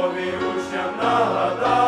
Тобі учням нагадав.